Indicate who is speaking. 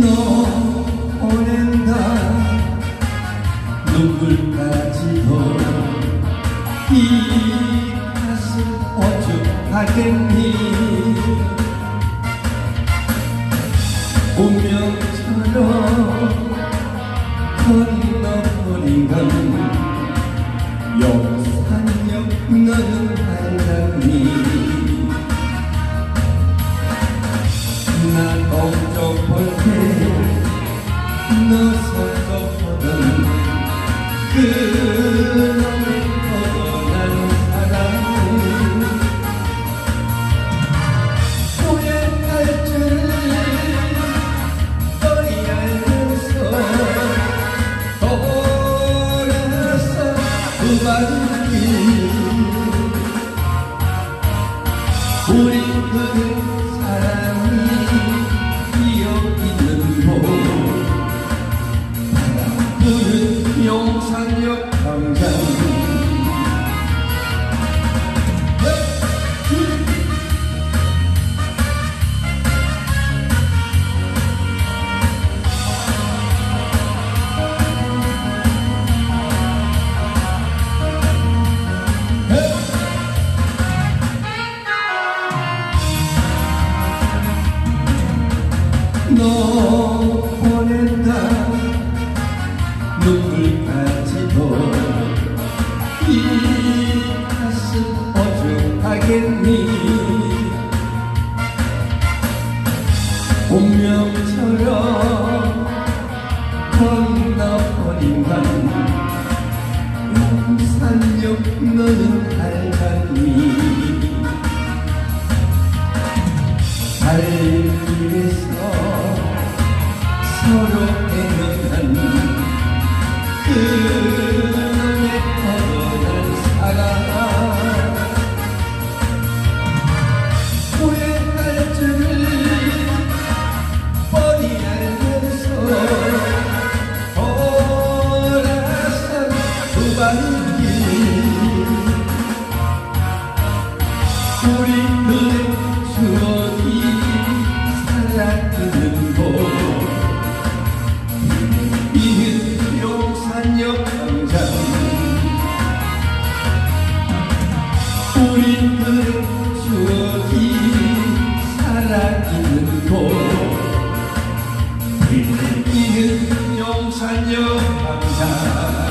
Speaker 1: 너오는 날 눈물까지도 이 가슴 어쩌하겠니? 운명처럼 건너버린 건 너 서서 보던 그놈의 떠난 사랑 후회할 줄 뻔히 알면서 돌아서 그만이 우리 그사 너 보낸다. 눈물까지도 이 가슴 오죽하겠니? 운명처럼 건너버린 건 용산역 너는 알잖니. 살길에서 서로 애매한 그놈의 떠난 사랑 후회할 줄 뻔히 알면서 돌아선 두발길 우리들의 이는 용산역 광장 우리들의 추억이 살아있는 곳 이는 용산역 광장